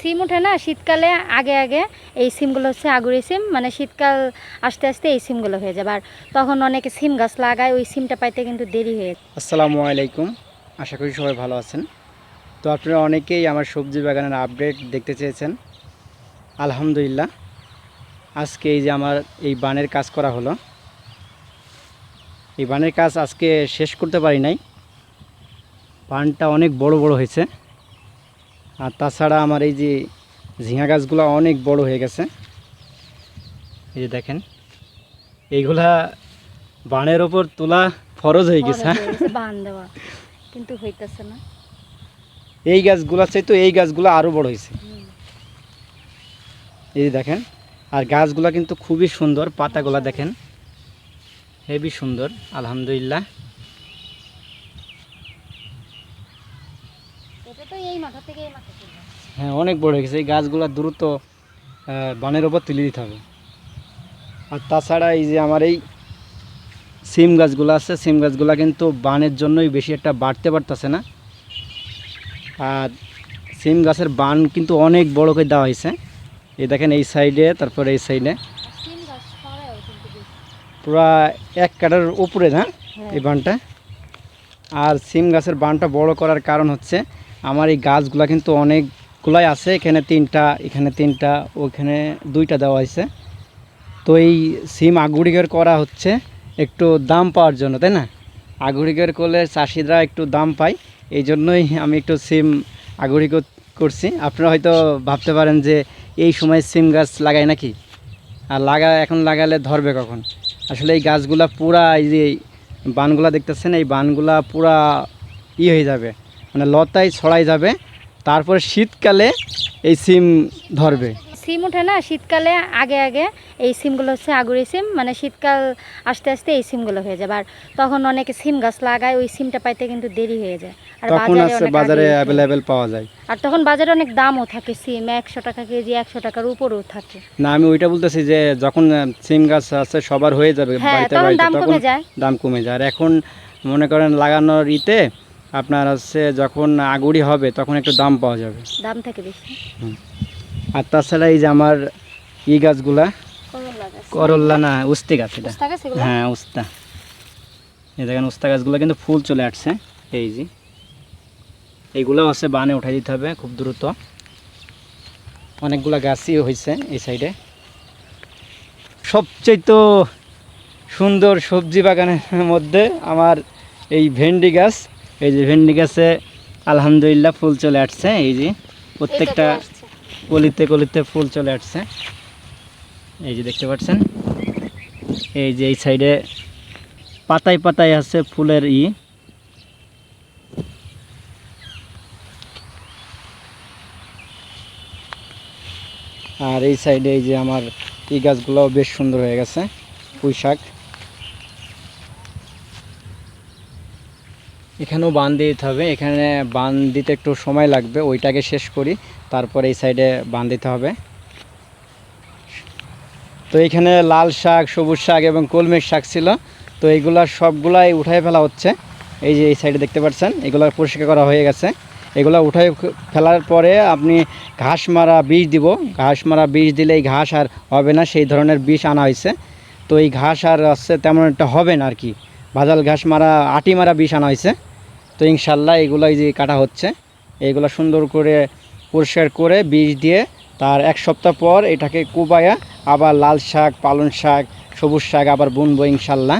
সিম ওঠে না, শীতকালে আগে আগে এই সিমগুলো হচ্ছে আগুরি সিম মানে শীতকাল আস্তে আস্তে এই সিমগুলো হয়ে যাবে। আর তখন অনেকে সিম গাছ লাগায়, ওই সিমটা পাইতে কিন্তু দেরি হয়ে। আসসালামু আলাইকুম, আশা করি সবাই ভালো আছেন। তো আপনারা অনেকেই আমার সবজি বাগানের আপডেট দেখতে চেয়েছেন। আলহামদুলিল্লাহ, আজকে এই যে আমার এই বানের কাজ করা হলো। এই বানের কাজ আজকে শেষ করতে পারি নাই। বানটা অনেক বড় বড় হয়েছে। আর তাছাড়া আমার এই যে ঝিঙা গাছগুলো অনেক বড় হয়ে গেছে। এই যে দেখেন এইগুলা বানের ওপর তোলা ফরজ হয়ে গেছে। বান দেওয়া। কিন্তু হইতেছে না। এই গাছগুলো চাই তো এই গাছগুলো আরও বড় হয়েছে। এই যে দেখেন আর গাছগুলো কিন্তু খুবই সুন্দর পাতাগুলো দেখেন। হেভি সুন্দর আলহামদুলিল্লাহ এটা তো এই মাথা থেকে এই মাথা চলে যাচ্ছে। হ্যাঁ অনেক বড় হয়ে গেছে। এই গাছগুলো দ্রুত বানের ওপর তুলে দিতে হবে। আর তাছাড়া এই যে আমার এই সিম গাছগুলো আছে সিম গাছগুলো কিন্তু বানের জন্যই বেশি একটা বাড়তে পারতেছে না। আর সিম গাছের বান কিন্তু অনেক বড় করে দেওয়া হয়েছে। এই দেখেন এই সাইডে তারপরে এই সাইডে। পুরা এক কাটার উপরে না হ্যাঁ। এই বানটা? আর সিম গাছের বানটা বড় করার কারণ হচ্ছে আমার এই গাছগুলা কিন্তু অনেকগুলাই আছে, এখানে তিনটা এখানে তিনটা, ওখানে দুইটা দেওয়া হয়েছে। তো এই সিম আগুড়িগের করা হচ্ছে, একটু দাম পাওয়ার জন্য, তাই না? আগুড়িগের করলে চাষিরা একটু দাম পায়, এই জন্যই আমি একটু সিম আগুড়িগ করছি। আপনারা হয়তো ভাবতে পারেন যে এই সময় সিম গাছ লাগায় নাকি? আর লাগা, এখন লাগালে ধরবে কখন? আসলে এই গাছগুলা পুরা এই যে বানগুলা দেখতেছেন, এই বানগুলা পুরা ই হয়ে যাবে মানে লতায় ছড়াই যাবে। তারপরে শীতকালে এই সিম ধরবে। সিম ওঠে না শীতকালে আগে আগে এই সিমগুলো হচ্ছে আগুরি সিম মানে শীতকাল আস্তে আস্তে এই সিমগুলো হয়ে যাবে। আর তখন অনেকে সিম গাছ লাগায় ওই সিমটা পাইতে কিন্তু দেরি হয়ে যায়। আর তখন বাজারে আছে অ্যাভেলেবেল পাওয়া যায়। আর তখন বাজারে অনেক দামও থাকে সিম একশো টাকা কেজি একশো টাকার উপরেও থাকে। না আমি ওইটা বলতেছি যে যখন সিম গাছ আছে সবার হয়ে যাবে হ্যাঁ বাড়িতে তখন বাড়িতে দাম তখন কমে যায়। দাম কমে যায়। আর এখন মনে করেন লাগানোর ইতে আপনার হচ্ছে যখন আগুড়ি হবে তখন একটু দাম পাওয়া যাবে। দাম থাকে বেশি। আর তাছাড়া এই যে আমার ই গাছগুলা করলা করল্লা না উস্তে গাছ এটা? হ্যাঁ উস্তা। এই দেখেন উস্তা গাছগুলো কিন্তু ফুল চলে আসছে এই যে। এইগুলো আছে বানে উঠাই দিতে হবে খুব দ্রুত। অনেকগুলো গাছই হয়েছে এই সাইডে। সবচেয়ে তো সুন্দর সবজি বাগানের মধ্যে আমার এই ভেন্ডি গাছ এই যে ভেন্ডি গাছে আলহামদুলিল্লাহ ফুল চলে আসছে এই যে প্রত্যেকটা। কলিতে কলিতে ফুল চলে আসছে। এই যে দেখতে পাচ্ছেন এই যে এই সাইডে পাতায় পাতায় আছে ফুলের ই। আর এই সাইডে এই যে আমার এই গাছগুলো বেশ সুন্দর হয়ে গেছে পুঁই শাক এখানেও বান দিয়ে দিতে হবে। এখানে বান দিতে একটু সময় লাগবে, ওইটাকে শেষ করি, তারপরে এই সাইডে বান দিতে হবে। তো এখানে লাল শাক, সবুজ শাক এবং কলমের শাক ছিল। তো এইগুলা সবগুলাই উঠাই ফেলা হচ্ছে। এই যে এই সাইডে দেখতে পাচ্ছেন, এগুলো পরিষ্কার করা হয়ে গেছে। এগুলো উঠাই ফেলার পরে আপনি ঘাস মারা বীজ দিব। ঘাস মারা বীজ দিলে এই ঘাস আর হবে না, সেই ধরনের বীজ আনা হয়েছে। তো এই ঘাস আর হচ্ছে তেমন একটা হবে না আর কি। ভাজাল ঘাস মারা, আটি মারা বীজ আনা হয়েছে। তো ইনশাল্লাহ এগুলো এই যে কাটা হচ্ছে এইগুলো সুন্দর করে পরিষ্কার করে বীজ দিয়ে তার এক সপ্তাহ পর এটাকে কুবায়া আবার লাল শাক পালং শাক সবুজ শাক আবার বুনবো ইনশাল্লাহ।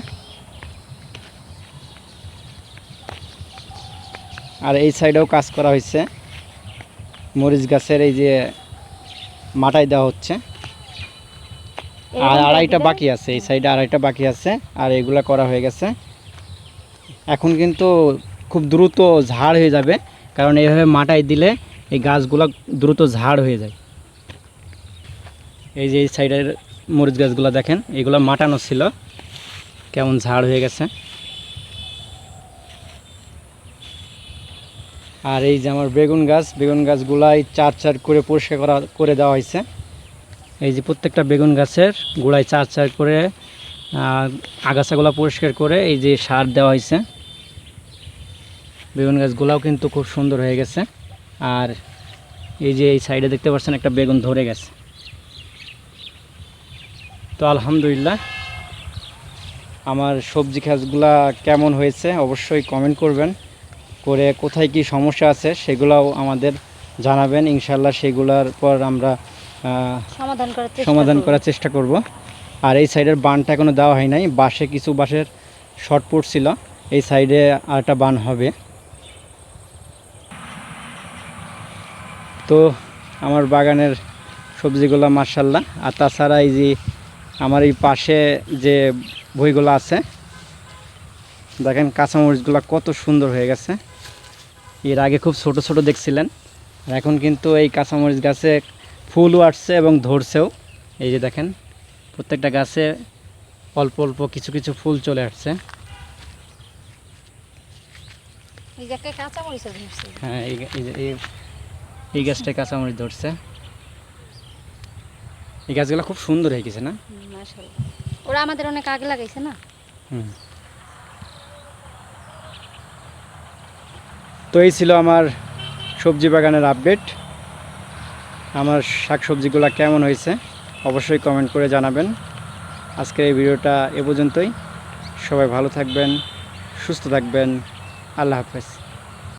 আর এই সাইডেও কাজ করা হয়েছে। মরিচ গাছের এই যে মাটাই দেওয়া হচ্ছে। আর আড়াইটা বাকি আছে এই সাইডে আড়াইটা বাকি আছে আর এগুলা করা হয়ে গেছে। এখন কিন্তু খুব দ্রুত ঝাড় হয়ে যাবে, কারণ এইভাবে মাটাই দিলে এই গাছগুলো দ্রুত ঝাড় হয়ে যায়। এই যে এই সাইডের মরিচ গাছগুলো দেখেন, এগুলো মাটানো ছিল। কেমন ঝাড় হয়ে গেছে। আর এই যে আমার বেগুন গাছ, বেগুন গাছগুলাই চার চার করে পরিষ্কার করা, করে দেওয়া হয়েছে। এই যে প্রত্যেকটা বেগুন গাছের গোড়ায় চার চার করে আগাছাগুলো পরিষ্কার করে এই যে সার দেওয়া হয়েছে। বেগুন গাছগুলাও কিন্তু খুব সুন্দর হয়ে গেছে। আর এই যে এই সাইডে দেখতে পাচ্ছেন একটা বেগুন ধরে গেছে। তো আলহামদুলিল্লাহ আমার সবজি গাছগুলা কেমন হয়েছে অবশ্যই কমেন্ট করবেন। করে কোথায় কি সমস্যা আছে সেগুলাও আমাদের জানাবেন। ইনশাল্লাহ সেগুলার পর আমরা সমাধান করার চেষ্টা করব। আর এই সাইডের বানটা এখনও দেওয়া হয় নাই। বাসে কিছু বাসের শর্ট পড়ছিল এই সাইডে আরেকটা বান হবে। তো আমার বাগানের সবজিগুলো মার্শাল্লাহ আর তাছাড়া এই যে আমার এই পাশে যে বইগুলো আছে দেখেন কাঁচামরিচগুলো কত সুন্দর হয়ে গেছে। এর আগে খুব ছোট ছোট দেখছিলেন আর এখন কিন্তু এই কাঁচামরিচ গাছে ফুলও আসছে এবং ধরছেও। এই যে দেখেন প্রত্যেকটা গাছে অল্প অল্প কিছু কিছু ফুল চলে আসছে। হ্যাঁ এই এই গাছটায় কাঁচামরিচ ধরছে। এই গাছগুলো খুব সুন্দর হয়ে গেছে না? ওরা আমাদের অনেক আগে লাগাইছে না? হুম। তো এই ছিল আমার সবজি বাগানের আপডেট। আমার শাক শাকসবজিগুলো কেমন হয়েছে অবশ্যই কমেন্ট করে জানাবেন। আজকের এই ভিডিওটা এ পর্যন্তই। সবাই ভালো থাকবেন সুস্থ থাকবেন। আল্লাহ হাফেজ।